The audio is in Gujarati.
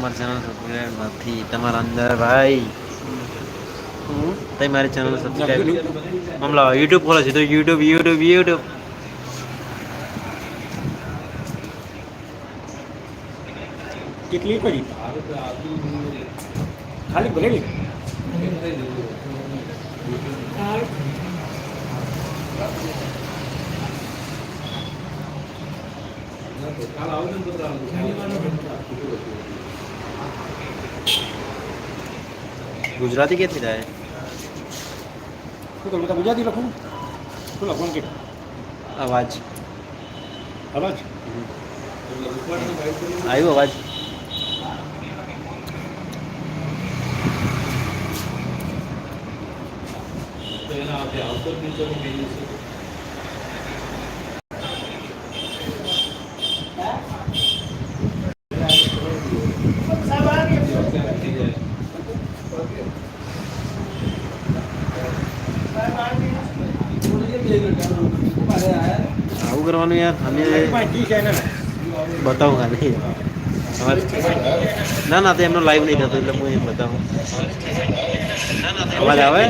તમારી ચેનલ સબસ્ક્રાઈબ નથી. તમારા અંદર ભાઈ. ત મારી ચેનલ સબસ્ક્રાઈબ હમલા યુટ્યુબ ખોલે છે તો યુટ્યુબ યુટ્યુબ યુટ્યુબ કેટલી પડી ખાલી ભરેલી? ગુજરાતી કેથી થાય? શું કરું બધા ગુજરાતી લખું શું લખવાનું કે? અવાજ. અવાજ? આવ્યો અવાજ? આવું કરવાનું યાર અમે બતાવું ખાલી. ના ના તો એમનો લાઈવ નહીં થતો એટલે હું એમ બતાવું. અવાજ આવે?